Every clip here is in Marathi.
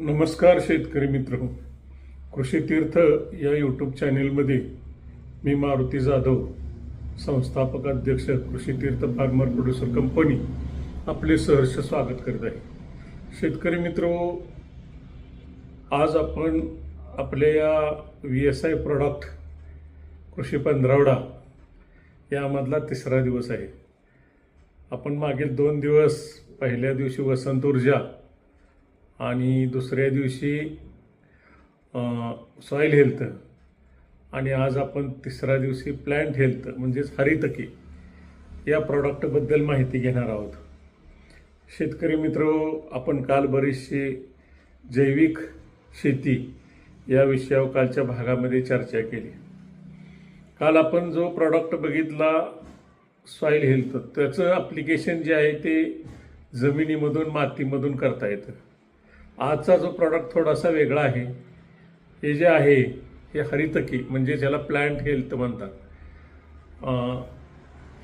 नमस्कार शेतकरी मित्र. कृषी तीर्थ या यूट्यूब चॅनेलमध्ये मी मारुती जाधव संस्थापक अध्यक्ष कृषी तीर्थ फार्मर प्रोड्युसर कंपनी आपले सहर्ष स्वागत करत आहे. शेतकरी मित्र आज आपण आपल्या या व्ही एस आय प्रॉडक्ट कृषी पंधरावडा यामधला तिसरा दिवस आहे. आपण मागील दोन दिवस पहिल्या दिवशी वसंत ऊर्जा आणि दुसऱ्या दिवशी सॉईल हेल्थ आणि आज आपण तिसऱ्या दिवशी प्लॅन्ट हेल्थ म्हणजेच हरितकी या प्रॉडक्टबद्दल माहिती घेणार आहोत. शेतकरी मित्र आपण काल बरीचशी जैविक शेती या विषयावर कालच्या भागामध्ये चर्चा केली. काल आपण जो प्रॉडक्ट बघितला सॉईल हेल्थ त्याचं ॲप्लिकेशन जे आहे ते जमिनीमधून मातीमधून करता येतं. आजचा जो प्रॉडक्ट थोडासा वेगळा आहे हे जे आहे हे हरितकी म्हणजे ज्याला प्लांट हेल्थ म्हणतात.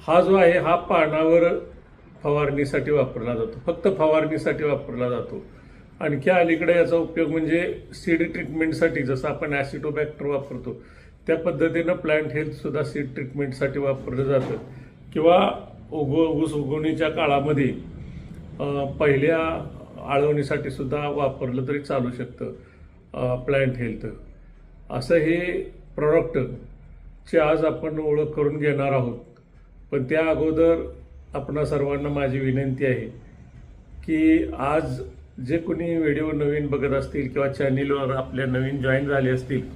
हा जो आहे हा पानावर फवारणीसाठी वापरला जातो. फक्त फवारणीसाठी वापरला जातो. आणखी अलीकडे याचा उपयोग म्हणजे सीड ट्रीटमेंटसाठी जसं आपण ॲसिटोबॅक्टर वापरतो त्या पद्धतीनं प्लांट हेल्थसुद्धा सीड ट्रीटमेंटसाठी वापरलं जातं. किंवा उगव ऊस उगवणीच्या काळामध्ये पहिल्या आळवणीसाठी सुद्धा वापरलं तरी चालू शकतं प्लॅन्ट हेल्थ असं हे प्रॉडक्टची आज आपण ओळख करून घेणार आहोत. पण त्या अगोदर आपणा सर्वांना माझी विनंती आहे की आज जे कोणी व्हिडिओ नवीन बघत असतील किंवा चॅनेलवर आपल्या नवीन जॉईन झाले असतील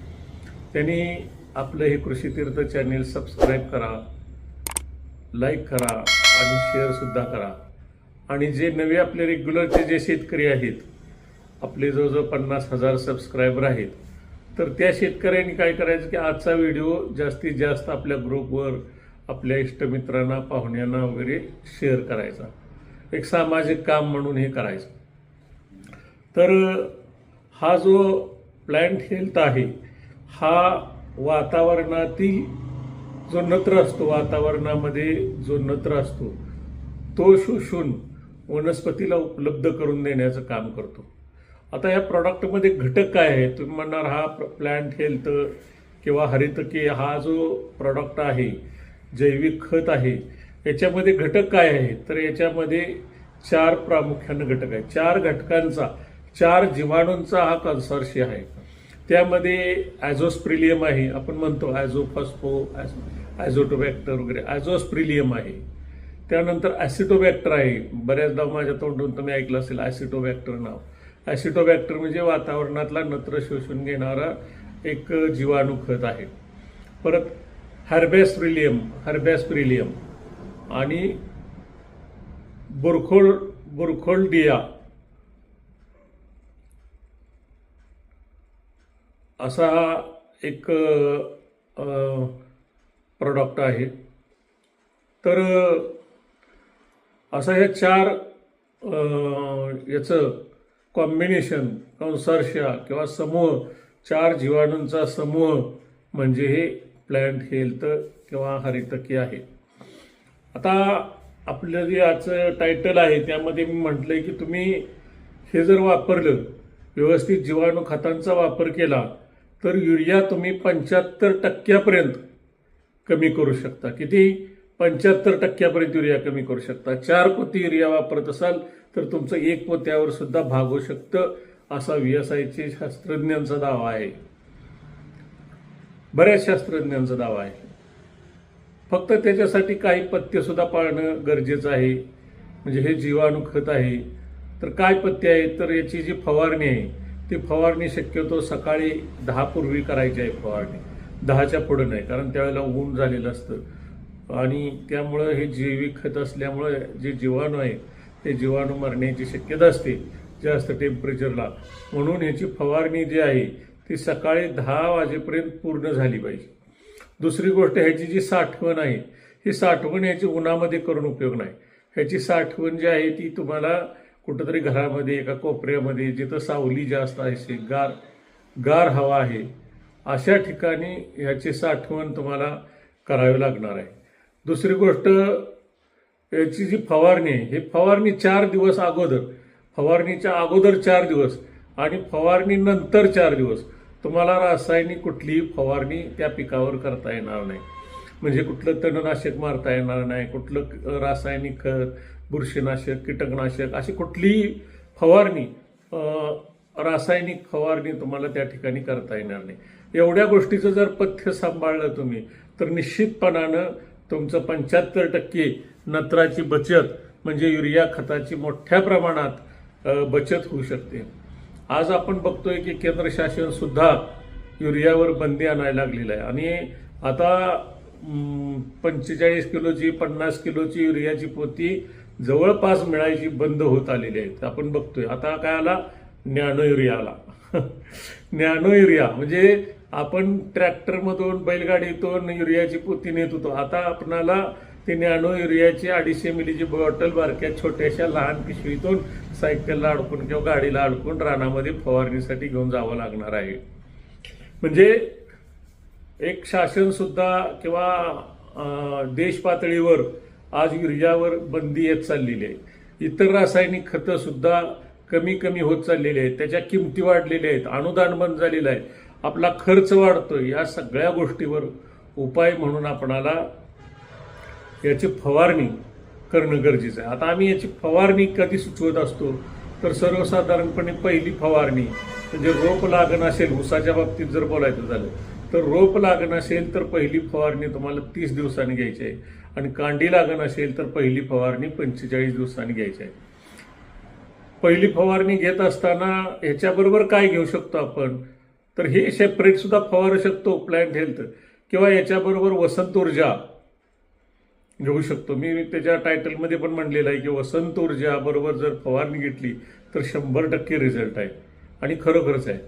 त्यांनी आपलं हे कृषीतीर्थ चॅनेल सबस्क्राईब करा लाईक करा आणि शेअरसुद्धा करा. आणि जे नवे आपले रेग्युलरचे जे शेतकरी आहेत आपले जवळजवळ पन्नास हजार सबस्क्रायबर आहेत तर त्या शेतकऱ्यांनी काय करायचं की आजचा व्हिडिओ जास्तीत जास्त आपल्या ग्रुपवर आपल्या इष्टमित्रांना पाहुण्यांना वगैरे शेअर करायचा. एक सामाजिक काम म्हणून हे करायचं. तर हा जो प्लॅन्ट हेल्थ आहे हा वातावरणातील जो नत्र असतो वातावरणामध्ये जो नत्र असतो तो शोषून वनस्पतीला उपलब्ध करून देण्याचं काम करतो. आता या प्रॉडक्टमध्ये घटक काय आहे तुम्ही म्हणणार हा प्लॅन्ट हेल्थ किंवा हरितकी हा जो प्रॉडक्ट आहे जैविक खत आहे याच्यामध्ये घटक काय आहे तर याच्यामध्ये चार प्रामुख्यानं घटक आहे चार घटकांचा चार जीवाणूंचा हा कन्सर्शी आहे. त्यामध्ये ॲझोस्प्रिलियम आहे आपण म्हणतो ॲझोफॉस्फो ॲझोटोबॅक्टर वगैरे. ॲझोस्प्रिलियम आहे. त्यानंतर ॲसिटोबॅक्टर आहे. बऱ्याचदा माझ्या तोंडून तुम्ही ऐकलं असेल ॲसिटोबॅक्टर नाव. ॲसिटोबॅक्टर म्हणजे वातावरणातला नत्र शोषून घेणारा एक जीवाणू खत आहे. परत हर्बॅस्प्रिलियम हर्बॅस्प्रिलियम आणि बुरखोल बुरखोल्डिया असा हा एक प्रॉडक्ट आहे. तर असं हे चार याचं कॉम्बिनेशन कन्सॉर्शिया किंवा समूह चार जीवाणूंचा समूह म्हणजे हे प्लॅन्ट हेल्थ किंवा हरितकी आहे. आता आपलं जे आजचं टायटल आहे त्यामध्ये मी म्हटलं आहे की तुम्ही हे जर वापरलं व्यवस्थित जीवाणू खतांचा वापर केला तर युरिया तुम्ही पंच्याहत्तर टक्क्यापर्यंत कमी करू शकता. किती? पंच्याहत्तर टक्क्यापर्यंत युरिया कमी करू शकता. चार पोती युरिया वापरत असाल तर तुमचं एक पोत्यावर सुद्धा भागू शकतं असा व्ही एस आयचे शास्त्रज्ञांचा दावा आहे. बऱ्याच शास्त्रज्ञांचा दावा आहे. फक्त त्याच्यासाठी काही पथ्य सुद्धा पाळणं गरजेचं आहे. म्हणजे हे जीवाणू खत आहे. तर काय पथ्य आहे? तर याची जी फवारणी आहे ती फवारणी शक्यतो सकाळी दहा पूर्वी करायची आहे फवारणी. दहाच्या पुढं नाही कारण त्यावेळेला ऊन झालेलं असतं. आणि त्यामुळं हे जैविक खत असल्यामुळं जे जीवाणू आहे ते जीवाणू मरण्याची शक्यता असते जास्त टेम्परेचरला म्हणून ह्याची फवारणी जी आहे ती सकाळी दहा वाजेपर्यंत पूर्ण झाली पाहिजे. दुसरी गोष्ट ह्याची जी साठवण आहे ही साठवण ह्याची उन्हामध्ये करून उपयोग नाही. ह्याची साठवण जी आहे ती तुम्हाला कुठंतरी घरामध्ये एका कोपऱ्यामध्ये जिथं सावली जास्त आहे गार गार हवा आहे अशा ठिकाणी ह्याची साठवण तुम्हाला करावी लागणार आहे. दुसरी गोष्ट याची जी फवारणी आहे हे फवारणी चार दिवस अगोदर. फवारणीच्या अगोदर चार दिवस आणि फवारणीनंतर चार दिवस. तुम्हाला रासायनिक कुठलीही फवारणी त्या पिकावर करता येणार नाही. म्हणजे कुठलं तणनाशक मारता येणार नाही कुठलं रासायनिक खत बुरशीनाशक कीटकनाशक अशी कुठलीही फवारणी रासायनिक फवारणी तुम्हाला त्या ठिकाणी करता येणार नाही. एवढ्या गोष्टीचं जर पथ्य सांभाळलं तुम्ही तर निश्चितपणानं तुमचं पंच्याहत्तर टक्के नत्राची बचत म्हणजे युरिया खताची मोठ्या प्रमाणात बचत होऊ शकते. आज आपण बघतोय की केंद्र शासन सुद्धा युरियावर बंदी आणायला लागलेलं आहे. आणि आता पंचेचाळीस किलोची पन्नास किलोची युरियाची पोती जवळपास मिळायची बंद होत आलेली आहेत. आपण बघतोय. आता काय आला? नॅनो युरिया आला. नॅनो युरिया म्हणजे आपण ट्रॅक्टरमधून बैलगाडीतून युरियाची पोती नेत होतो. आता आपणाला ते नॅनो युरियाची अडीचशे मिलीची बॉटल बारक्या छोट्याशा लहान पिशवीतून सायकलला अडकून किंवा गाडीला अडकून रानामध्ये फवारणीसाठी घेऊन जावं लागणार आहे. म्हणजे एक शासन सुद्धा किंवा देश पातळीवर आज युरियावर बंदी येत चाललेली आहे. इतर रासायनिक खतं सुद्धा कमी कमी होत चाललेली आहेत. त्याच्या किमती वाढलेल्या आहेत. अनुदान बंद झालेलं आहे. आपला खर्च वाढतोय या सगळ्या गोष्टीवर उपाय म्हणून आपणाला याची फवारणी करणं गरजेचं आहे. आता आम्ही याची फवारणी कधी सुचवत असतो? तर सर्वसाधारणपणे पहिली फवारणी म्हणजे रोप लागण असेल ऊसाच्या बाबतीत जर बोलायचं झालं तर रोप लागण असेल तर पहिली फवारणी तुम्हाला तीस दिवसांनी घ्यायची आहे. आणि कांडी लागण असेल तर पहिली फवारणी पंचेचाळीस दिवसांनी घ्यायची आहे. पहिली फवारणी घेत असताना ह्याच्याबरोबर काय घेऊ शकतो आपण? तर हे सेपरेटसुद्धा फवारू शकतो प्लॅन्ट हेल्थ किंवा याच्याबरोबर वसंत ऊर्जा घेऊ शकतो. मी त्याच्या टायटलमध्ये पण म्हणलेलं आहे की वसंत ऊर्जा बरोबर जर फवारणी घेतली तर शंभर टक्के रिझल्ट आहे. आणि खरोखरच आहे.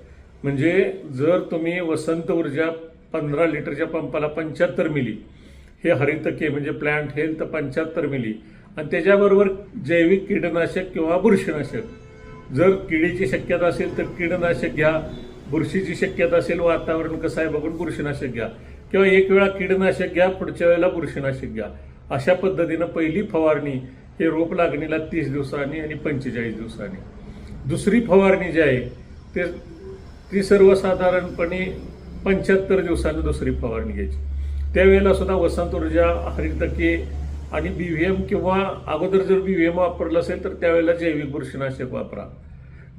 म्हणजे जर तुम्ही वसंत ऊर्जा पंधरा लिटरच्या पंपाला पंच्याहत्तर मिली हे हरितके म्हणजे प्लांट हेल्थ पंच्याहत्तर मिली आणि त्याच्याबरोबर जैविक कीटनाशक किंवा बुरशीनाशक. जर किडीची शक्यता असेल तर कीटनाशक घ्या बुरशीची शक्यता असेल वातावरण कसं आहे बघून बुरशीनाशक घ्या. किंवा एक वेळा कीटनाशक घ्या पुढच्या वेळेला बुरशीनाशक घ्या. अशा पद्धतीनं पहिली फवारणी हे रोप लागणीला तीस दिवसांनी आणि पंचेचाळीस दिवसांनी. दुसरी फवारणी जी आहे ते ती सर्वसाधारणपणे पंच्याहत्तर दिवसांनी दुसरी फवारणी घ्यायची. त्यावेळेला सुद्धा वसंत ऊर्जा हरितके आणि बीव्हीएम किंवा अगोदर जर बीव्हीएम वापरलं असेल तर त्यावेळेला जैविक बुरशीनाशक वापरा.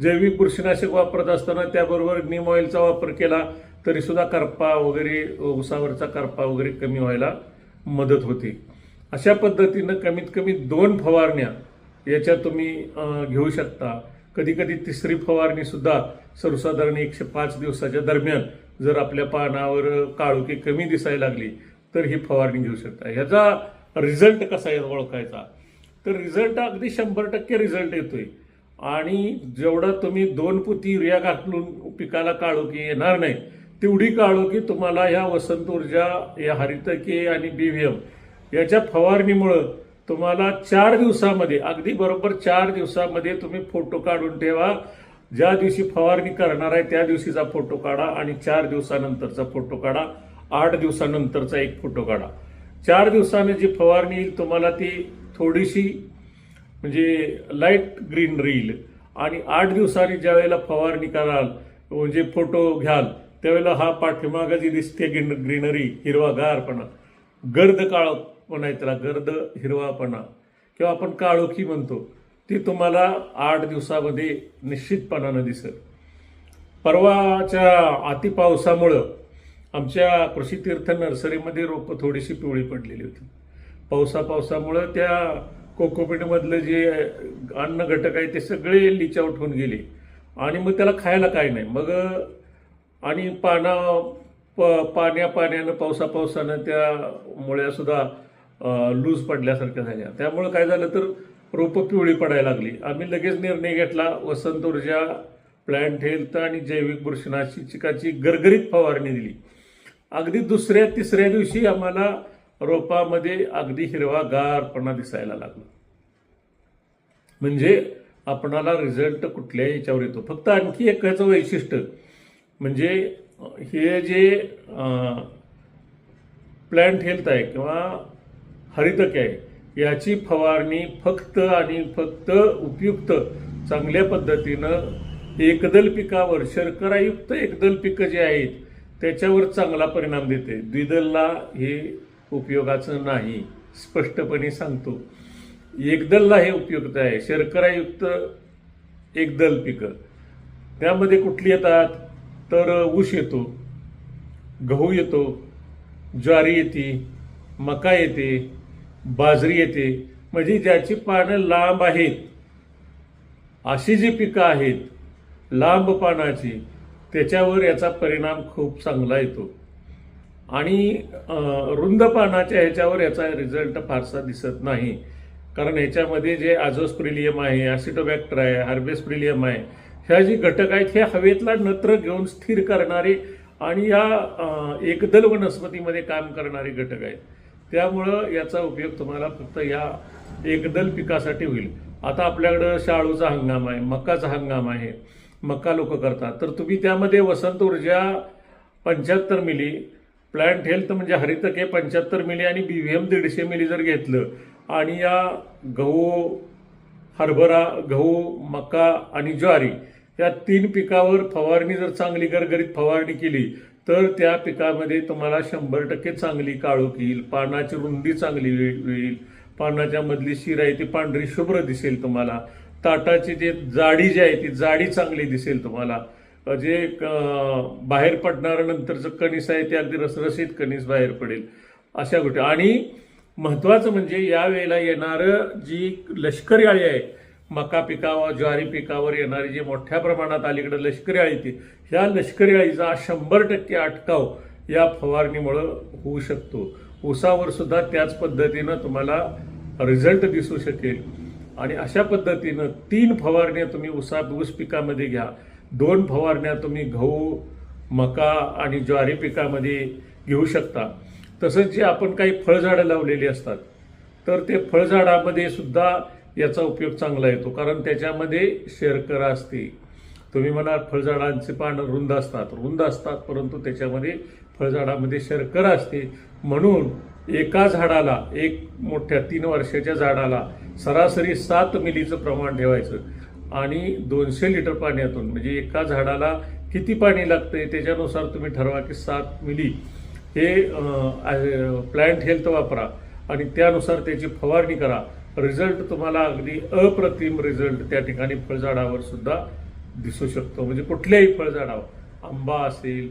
जैविक बुरशीनाशक वापरत असताना त्याबरोबर नीम ऑइलचा वापर केला तरीसुद्धा करपा वगैरे उसावरचा करपा वगैरे कमी व्हायला मदत होते. अशा पद्धतीनं कमीत कमी दोन फवारण्या याच्या तुम्ही घेऊ शकता. कधी कधी तिसरी फवारणीसुद्धा सर्वसाधारण एकशे पाच दिवसाच्या दरम्यान जर आपल्या पानावर काळोखी कमी दिसायला लागली तर ही फवारणी घेऊ शकता. ह्याचा रिझल्ट कसा आहे ओळखायचा? तर रिझल्ट अगदी शंभर टक्के रिझल्ट येतोय. आणि जेवढं तुम्ही दोन पुती युरिया घातलून पिकाला काळोखी येणार नाही तेवढी काळोखी तुम्हाला ह्या वसंत ऊर्जा या हरितके आणि बी वी एम याच्या फवारणीमुळं तुम्हाला चार दिवसामध्ये अगदी बरोबर चार दिवसामध्ये तुम्ही फोटो काढून ठेवा. ज्या दिवशी फवारणी करणार आहे त्या दिवशीचा फोटो काढा आणि चार दिवसानंतरचा फोटो काढा. आठ दिवसानंतरचा एक फोटो काढा. चार दिवसाने जी फवारणी येईल तुम्हाला ती थोडीशी म्हणजे लाइट ग्रीन राहील आणि आठ दिवसांनी ज्या वेळेला फवारणी कराल म्हणजे फोटो घ्याल त्यावेळेला हा पाठीमागं जी दिसते ग्रीन ग्रीनरी हिरवागारपणा गर्द काळपणा आहे त्याला गर्द हिरवापणा किंवा आपण काळोखी म्हणतो ती तुम्हाला आठ दिवसामध्ये निश्चितपणानं दिसेल. परवाच्या अतिपावसामुळं आमच्या कृषीतीर्थ नर्सरीमध्ये रोपं थोडीशी पिवळी पडलेली होती. पावसा पावसामुळं त्या कोकोपीटमधलं जे अन्न घटक आहे ते सगळे लिच आउट होऊन गेले. आणि मग त्याला खायला काय नाही. मग आणि पाना प पाण्या पाण्यानं पावसा पावसानं त्या मुळ्यासुद्धा लूज पडल्यासारख्या झाल्या. त्यामुळं काय झालं तर रोपं पिवळी पडायला लागली. आम्ही लगेच निर्णय घेतला वसंत ऊर्जा प्लॅन्ट हेल्थ आणि जैविक बुरशीनाशिकाची गरगरीत फवारणी दिली. अगदी दुसऱ्या तिसऱ्या दिवशी आम्हाला रोपामध्ये अगदी हिरवा गारपणा दिसायला लागला. म्हणजे आपणाला रिझल्ट कुठल्याही याच्यावर येतो. फक्त आणखी एक ह्याचं वैशिष्ट्य म्हणजे हे जे प्लॅन्ट हेल्थ आहे किंवा हरितके आहे याची फवारणी फक्त आणि फक्त उपयुक्त चांगल्या पद्धतीनं एकदल पिकावर शर्करायुक्त एकदल पिकं जे आहेत त्याच्यावर चांगला परिणाम देते. द्विदलला हे उपयोगाचं नाही स्पष्टपणे सांगतो. एकदलला हे उपयुक्त आहे. शर्करायुक्त एकदल पिकं. त्यामध्ये कुठली येतात? तर ऊस येतो गहू येतो ज्वारी येते मका येते बाजरी येते. म्हणजे ज्याची पानं लांब आहेत अशी जी पिकं आहेत लांब पानाची त्याच्यावर याचा परिणाम खूप चांगला येतो. आणि रुंदपानाच्या रुंद पानाच्या ह्याच्यावर याचा रिझल्ट फारसा दिसत नाही. कारण ह्याच्यामध्ये जे आझोस्प्रिलियम आहे ॲसिटोबॅक्टर आहे हार्बेस्प्रिलियम आहे ह्या जी घटक आहेत हे हवेतला नत्र घेऊन स्थिर करणारे आणि या एकदल वनस्पतीमध्ये काम करणारे घटक आहेत. त्यामुळं याचा उपयोग तुम्हाला फक्त या एकदल पिकासाठी होईल. आता आपल्याकडं शाळूचा हंगाम आहे मकाचा हंगाम आहे मका लोक करतात. तर तुम्ही त्यामध्ये वसंत ऊर्जा पंच्याहत्तर मिली प्लांट हेल्थ म्हणजे हरितके पंच्याहत्तर मिली आणि बी व्ही एम दीडशे मिली जर घेतलं आणि या गहू हरभरा गहू मका आणि ज्वारी या तीन पिकावर फवारणी जर चांगली गरगरीत फवारणी केली तर त्या पिकामध्ये तुम्हाला शंभर टक्के चांगली काळोख येईल पानाची रुंदी चांगली येईल पानाच्या मधली शिरा आहे ती पांढरी शुभ्र दिसेल तुम्हाला. ताटाची जे जाडी जी आहे ती जाडी चांगली दिसेल तुम्हाला. जे बाहेर पडणारं नंतरचं कणीस आहे ते अगदी रसरशीत कणीस बाहेर पडेल अशा गोष्टी. आणि महत्त्वाचं म्हणजे या वेळेला येणारं जी लष्करी आळी आहे मका पिकावर ज्वारी पिकावर येणारी जी मोठ्या प्रमाणात अलीकडे लष्करी आळी ती ह्या लष्करी आळीचा शंभर टक्के अटकाव या फवारणीमुळं होऊ शकतो. ऊसावर सुद्धा त्याच पद्धतीनं तुम्हाला रिझल्ट दिसू शकेल. आणि अशा पद्धतीनं तीन फवारण्या तुम्ही ऊसा ऊस पिकामध्ये घ्या. दोन फवारण्या तुम्ही गहू मका आणि ज्वारी पिकामध्ये घेऊ शकता. तसंच जे आपण काही फळझाडं लावलेली असतात तर ते फळझाडामध्ये सुद्धा याचा उपयोग चांगला येतो कारण त्याच्यामध्ये शेरकर असते तुम्ही म्हणाल फळझाडांचे पानं रुंद असतात. रुंद असतात परंतु त्याच्यामध्ये फळझाडामध्ये शर्करा असते म्हणून एका झाडाला एक मोठ्या तीन वर्षाच्या झाडाला सरासरी सात मिलीचं प्रमाण ठेवायचं. आणि दोनशे लिटर पाण्यातून म्हणजे एका झाडाला किती पाणी लागते त्याच्यानुसार तुम्ही ठरवा की सात मिली हे प्लॅन्ट हेल्थ वापरा आणि त्यानुसार त्याची फवारणी करा. रिझल्ट तुम्हाला अगदी अप्रतिम रिझल्ट त्या ठिकाणी फळझाडावर सुद्धा दिसू शकतो. म्हणजे कुठल्याही फळझाडावर आंबा असेल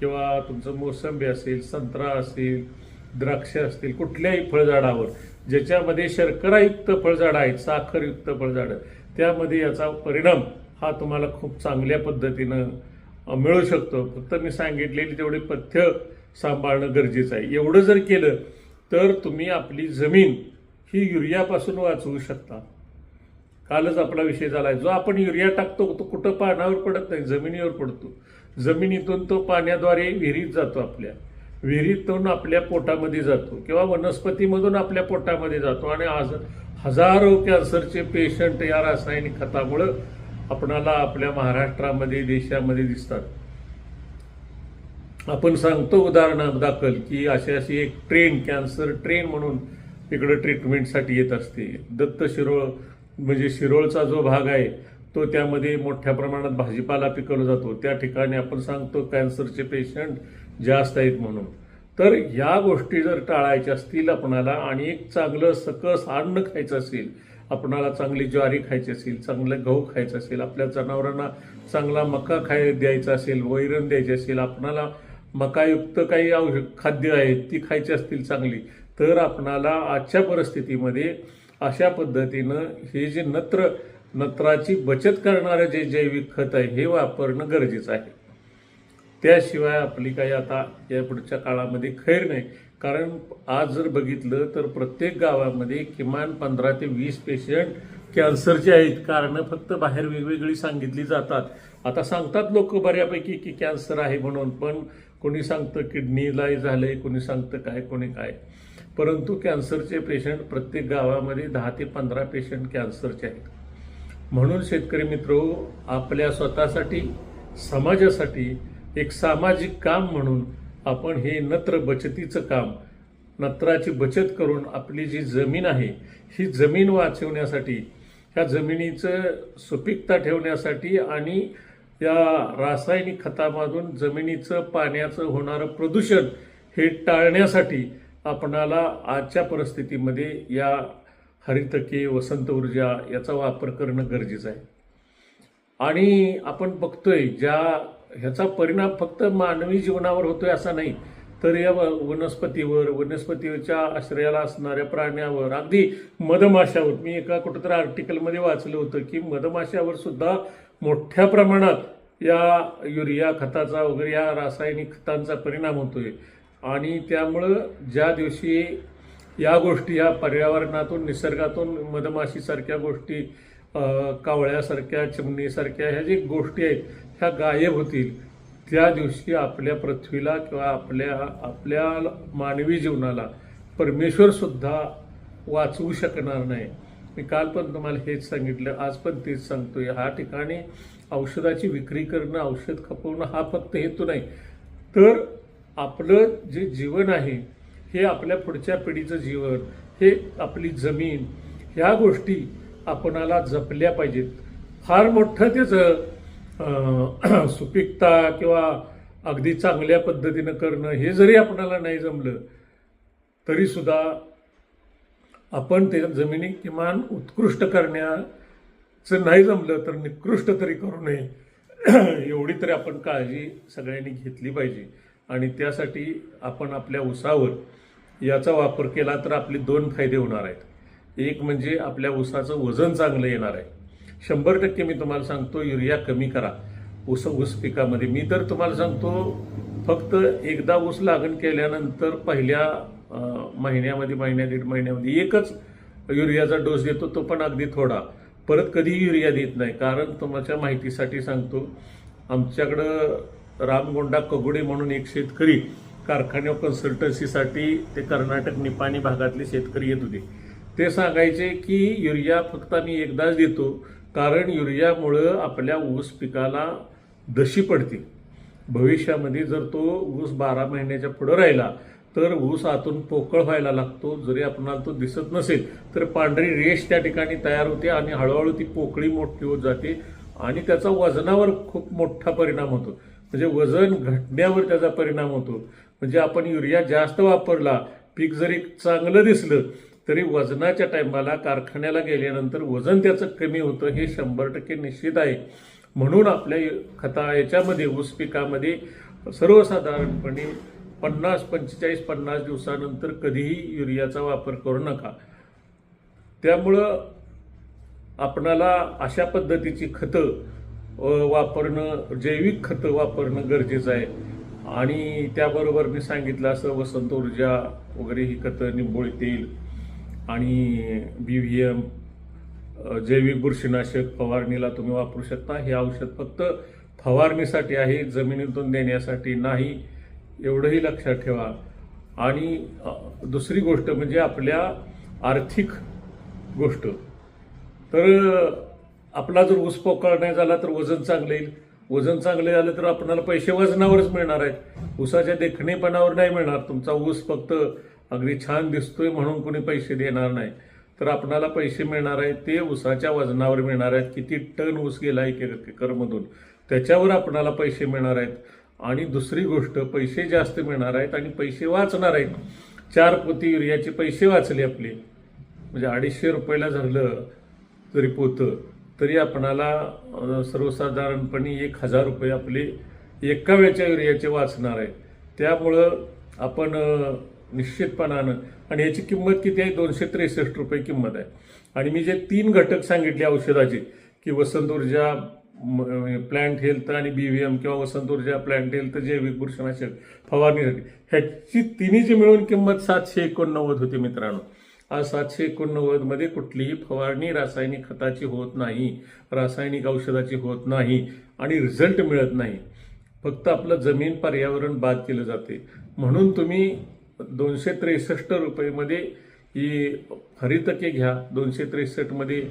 किंवा तुमचं मोसंबी असेल संत्रा असेल द्राक्ष असतील कुठल्याही फळझाडावर ज्याच्यामध्ये शर्करायुक्त फळझाडं आहेत साखरयुक्त फळझाडं त्यामध्ये याचा परिणाम हा तुम्हाला खूप चांगल्या पद्धतीनं मिळू शकतो. फक्त मी सांगितलेली तेवढे पथ्य सांभाळणं गरजेचं आहे. एवढं जर केलं तर तुम्ही आपली जमीन ही युरियापासून वाचवू शकता. कालच आपला विषय झाला आहे. जो आपण युरिया टाकतो तो कुठं पानावर पडत नाही जमिनीवर पडतो. जमिनीतून तो पाण्याद्वारे विहिरीत जातो आपल्या. विहिरीतून आपल्या पोटामध्ये जातो किंवा वनस्पतीमधून आपल्या पोटामध्ये जातो आणि आज हजारो कॅन्सरचे पेशंट या रासायनिक खतामुळं आपणाला आपल्या महाराष्ट्रामध्ये देशामध्ये दिसतात. आपण सांगतो उदाहरण दाखल की अशी अशी एक ट्रेन कॅन्सर ट्रेन म्हणून इकडं ट्रीटमेंटसाठी येत असते. दत्त शिरोळ म्हणजे शिरोळचा जो भाग आहे तो त्यामध्ये मोठ्या प्रमाणात भाजीपाला पिकवला जातो. त्या ठिकाणी आपण सांगतो कॅन्सरचे पेशंट जास्त आहेत म्हणून. तर या गोष्टी जर टाळायच्या असतील आपणाला आणि एक चांगलं सकस अन्न खायचं असेल आपणाला चांगली ज्वारी खायची असेल चांगलं गहू खायचं असेल आपल्या जनावरांना चांगला मका खाय द्यायचा असेल वैरण द्यायची असेल आपणाला मकायुक्त काही औष खाद्य आहेत ती खायची असतील चांगली तर आपणाला आजच्या परिस्थितीमध्ये अशा पद्धतीनं हे जे नत्र नत्राची बचत करणारं जे जैविक खत आहे हे वापरणं गरजेचं आहे. त्याशिवाय आपली काही आता या पुढच्या काळामध्ये खैर नाही. कारण आज जर बघितलं तर प्रत्येक गावामध्ये किमान पंधरा ते वीस पेशंट कॅन्सरचे आहेत कारणं फक्त बाहेर वेगवेगळी सांगितली जातात. आता सांगतात लोक बऱ्यापैकी की कॅन्सर आहे म्हणून पण कोणी सांगतं किडनीला झालंय कोणी सांगतं काय कोणी काय. परंतु कॅन्सरचे पेशंट प्रत्येक गावामध्ये दहा ते पंधरा पेशंट कॅन्सरचे आहेत. म्हणून शेतकरी मित्र आपल्या स्वतःसाठी समाजासाठी एक सामाजिक काम म्हणून आपण हे नत्र बचतीचं काम नत्राची बचत करून आपली जी जमीन आहे ही जमीन वाचवण्यासाठी ह्या जमिनीचं सुपीकता ठेवण्यासाठी आणि या रासायनिक खतामधून जमिनीचं पाण्याचं होणारं प्रदूषण हे टाळण्यासाठी आपणाला आजच्या परिस्थितीमध्ये या हरितके वसंत ऊर्जा याचा वापर करणं गरजेचं आहे. आणि आपण बघतोय ज्या ह्याचा परिणाम फक्त मानवी जीवनावर होतोय असा नाही. तर या व- वनस्पतीवर वनस्पतीच्या आश्रयाला असणाऱ्या प्राण्यावर अगदी मधमाशावर. मी एका कुठंतरी आर्टिकलमध्ये वाचलं होतं की मधमाशावर सुद्धा मोठ्या प्रमाणात या युरिया खताचा वगैरे या रासायनिक खतांचा परिणाम होतोय. आणि त्यामुळं ज्या दिवशी या गोष्टी या पर्यावरणातून निसर्गातून मधमाशीसारख्या गोष्टी कावळ्यासारख्या चिमणीसारख्या ह्या जे गोष्टी आहेत ह्या गायब होतील. त्या दिवशी आपल्या पृथ्वीला किंवा आपल्या आपल्या मानवी जीवनाला परमेश्वरसुद्धा वाचवू शकणार नाही. मी काल पण तुम्हाला हेच सांगितलं आज पण तेच सांगतोय. ह्या ठिकाणी औषधाची विक्री करणं औषध खपवणं हा फक्त हेतू नाही. तर आपलं जे जीवन आहे हे आपल्या पुढच्या पिढीचं जीवन हे आपली जमीन ह्या गोष्टी आपणाला जपल्या पाहिजेत. फार मोठं त्याचं सुपीकता किंवा अगदी चांगल्या पद्धतीनं करणं हे जरी आपणाला नाही जमलं तरी सुद्धा आपण त्या जमिनी किमान उत्कृष्ट करण्याचं नाही जमलं तर निकृष्ट तरी करू नये. एवढी तरी आपण काळजी सगळ्यांनी घेतली पाहिजे. आणि त्यासाठी आपण आपल्या उसावर याचा वापर केला तर आपले दोन फायदे होणार आहेत. एक म्हणजे आपल्या ऊसाचं वजन चांगलं येणार आहे. शंभर टक्के मी तुम्हाला सांगतो युरिया कमी करा. ऊस ऊस पिकामध्ये. मी तर तुम्हाला सांगतो फक्त एकदा ऊस लागण केल्यानंतर पहिल्या महिन्यामध्ये महिन्या दीड महिन्यामध्ये एकच युरियाचा डोस देतो तो पण अगदी थोडा. परत कधीही युरिया देत नाही. कारण तुमच्या माहितीसाठी सांगतो आमच्याकडं रामगोंडा कगुडे म्हणून एक शेतकरी कारखान्या कन्सल्टन्सीसाठी ते कर्नाटक निपाणी भागातले शेतकरी येत होते. ते सांगायचे की युरिया फक्त आम्ही एकदाच देतो कारण युरियामुळं आपल्या ऊस पिकाला दशी पडते. भविष्यामध्ये जर तो ऊस बारा महिन्याच्या पुढं राहिला तर ऊस आतून पोकळ व्हायला लागतो जरी आपणाला तो दिसत नसेल तर पांढरी रेष त्या ठिकाणी तयार होते आणि हळूहळू ती पोकळी मोठी होत जाते आणि त्याचा वजनावर खूप मोठा परिणाम होतो. म्हणजे वजन घटण्यावर त्याचा परिणाम होतो. म्हणजे आपण युरिया जास्त वापरला पीक जरी चांगलं दिसलं तरी वजनाच्या टायमाला कारखान्याला गेल्यानंतर वजन त्याचं कमी होतं हे शंभर टक्के निश्चित आहे. म्हणून आपल्या खता याच्यामध्ये ऊस पिकामध्ये सर्वसाधारणपणे पन्नास पंचेचाळीस पन्नास दिवसानंतर कधीही युरियाचा वापर करू नका. त्यामुळं आपणाला अशा पद्धतीची खतं वापरणं जैविक खतं वापरणं गरजेचं आहे. आणि त्याबरोबर मी सांगितलं असं वसंत ऊर्जा वगैरे ही खतं निंबोळी तेल आणि बी व्ही एम जैविक बुरशीनाशक फवारणीला तुम्ही वापरू शकता. हे औषध फक्त फवारणीसाठी आहे जमिनीतून देण्यासाठी नाही एवढंही लक्षात ठेवा. आणि दुसरी गोष्ट म्हणजे आपल्या आर्थिक गोष्ट. तर आपला जर ऊस पोकळ नाही झाला तर वजन चांगलं येईल. वजन चांगलं झालं तर आपल्याला पैसे वजनावरच मिळणार आहेत. ऊसाच्या देखणेपणावर नाही मिळणार. तुमचा ऊस फक्त अगदी छान दिसतोय म्हणून कोणी पैसे देणार नाही. तर आपणाला पैसे मिळणार आहेत ते ऊसाच्या वजनावर मिळणार आहेत. किती टन ऊस गेला एक एकरमधून. त्याच्यावर आपणाला पैसे मिळणार आहेत. आणि दुसरी गोष्ट पैसे जास्त मिळणार आहेत आणि पैसे वाचणार आहेत. चार पोती युरियाचे पैसे वाचले आपले. म्हणजे अडीचशे रुपयाला झालं तरी पोतं. तरी आपणाला सर्वसाधारणपणे एक हजार रुपये आपले एका वेळच्या युरियाचे वाचणार आहे त्यामुळं आपण निश्चितपणानं. आणि याची किंमत किती आहे? दोनशे त्रेसष्ट रुपये किंमत आहे. आणि मी जे तीन घटक सांगितले औषधाचे की वसंत ऊर्जा प्लॅन्ट हेल्थ आणि बी व्ही एम किंवा वसंत ऊर्जा प्लॅन्ट हेल्थ जैविक बुरशीनाशक फवारणीसाठी ह्याची तिन्हीची मिळून किंमत सातशे एकोणनव्वद होती मित्रांनो. आज सातशे एकोणनव्वदमध्ये कुठलीही फवारणी रासायनिक खताची होत नाही. रासायनिक औषधाची होत नाही. आणि रिझल्ट मिळत नाही. फक्त आपलं जमीन पर्यावरण बाद केलं जाते. म्हणून तुम्ही दोनशे त्रेसष्ट रुपयेमध्ये ही हरितके घ्या दोनशे त्रेसष्टमध्ये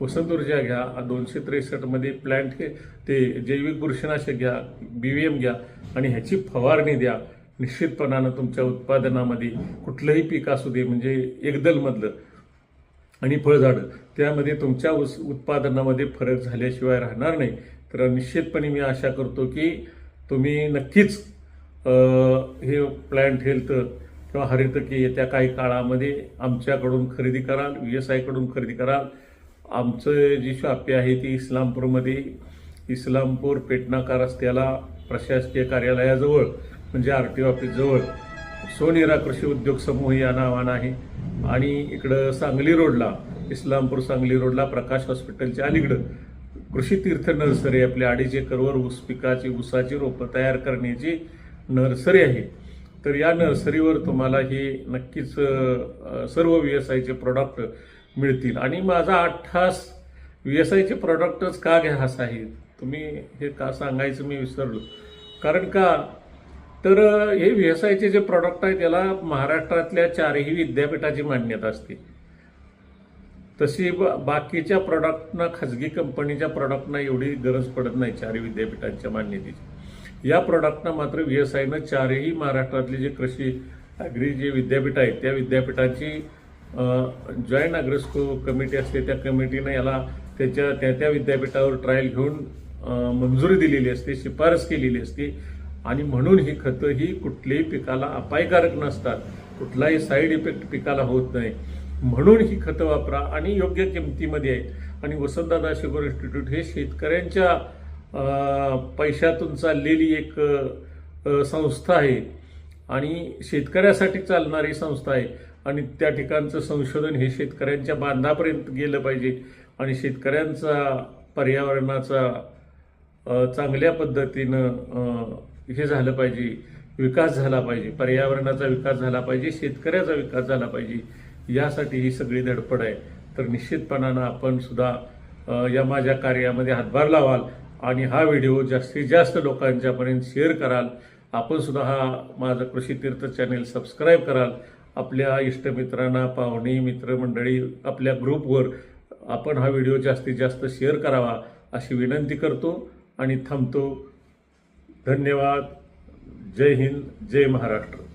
वसंत ऊर्जा घ्या दोनशे त्रेसष्टमध्ये प्लॅन्ट हे ते जैविक बुरशीनाशक घ्या बी व्ही एम घ्या आणि ह्याची फवारणी द्या. निश्चितपणानं तुमच्या उत्पादनामध्ये कुठलंही पीक असू दे म्हणजे एकदलमधलं आणि फळझाडं त्यामध्ये तुमच्या उस उत्पादनामध्ये फरक झाल्याशिवाय राहणार नाही. तर निश्चितपणे मी आशा करतो की तुम्ही नक्कीच हे प्लॅन्ट हेल्थ किंवा हरितके येत्या काही काळामध्ये आमच्याकडून खरेदी कराल व्ही एस आयकडून खरेदी कराल. आमचं जी शॉपी आहे ती इस्लामपूरमध्ये. इस्लामपूर पेटणाकार रस्त्याला प्रशासकीय कार्यालयाजवळ म्हणजे आर टी ऑफिसजवळ सोनेरा कृषी उद्योग समूह या नावानं आहे. आणि इकडं सांगली रोडला इस्लामपूर सांगली रोडला प्रकाश हॉस्पिटलच्या अलीकडं कृषी तीर्थ नर्सरी आपल्या अडीच एकरवर ऊस पिकाची ऊसाची रोपं तयार करण्याची नर्सरी आहे. तर या नर्सरीवर तुम्हाला हे नक्कीच सर्व व्ही एस आयचे प्रॉडक्ट मिळतील. आणि माझा अठ्ठास व्ही एस आयचे प्रॉडक्टच का घ्यास आहेत? तुम्ही हे का सांगायचं मी विसरलो. कारण का? तर हे व्ही एस आयचे जे प्रॉडक्ट आहे त्याला महाराष्ट्रातल्या चारही विद्यापीठाची मान्यता असते. तशी ब- बाकीच्या प्रॉडक्टना खाजगी कंपनीच्या प्रॉडक्टना एवढी गरज पडत नाही चारही विद्यापीठांच्या मान्यतेची. या प्रॉडक्टना मात्र व्ही एस आयनं चारही महाराष्ट्रातले जे कृषी अग्री जे विद्यापीठ आहेत त्या विद्यापीठाची जॉईंट अग्रस्को कमिटी असते त्या कमिटीनं याला त्याच्या त्या त्या विद्यापीठावर ट्रायल घेऊन मंजुरी दिलेली असते शिफारस केलेली असते. आणि म्हणून ही खतं ही कुठल्याही पिकाला अपायकारक नसतात. कुठलाही साईड इफेक्ट पिकाला होत नाही. म्हणून ही खतं वापरा आणि योग्य किमतीमध्ये आहेत आणि वसंतदादा शुगर इन्स्टिट्यूट हे शेतकऱ्यांच्या पैशातून चाललेली एक संस्था आहे. आणि शेतकऱ्यासाठी चालणारी संस्था आहे. आणि त्या ठिकाणचं संशोधन हे शेतकऱ्यांच्या बांधापर्यंत गेलं पाहिजे. आणि शेतकऱ्यांचा पर्यावरणाचा चांगल्या पद्धतीनं हे झालं पाहिजे. विकास झाला पाहिजे. पर्यावरणाचा विकास झाला पाहिजे. शेतकऱ्याचा विकास झाला पाहिजे. यासाठी ही सगळी धडपड आहे. तर निश्चितपणानं आपण सुद्धा या माझ्या कार्यामध्ये हातभार लावाल. आणि हा व्हिडिओ जास्तीत जास्त लोकांच्यापर्यंत शेअर कराल. आपण सुद्धा हा माझं कृषी तीर्थ चॅनेल सबस्क्राईब कराल. आपल्या इष्टमित्रांना पाहुणे मित्रमंडळी आपल्या ग्रुपवर आपण हा व्हिडिओ जास्तीत जास्त शेअर करावा अशी विनंती करतो आणि थांबतो. धन्यवाद. जय हिंद जय महाराष्ट्र.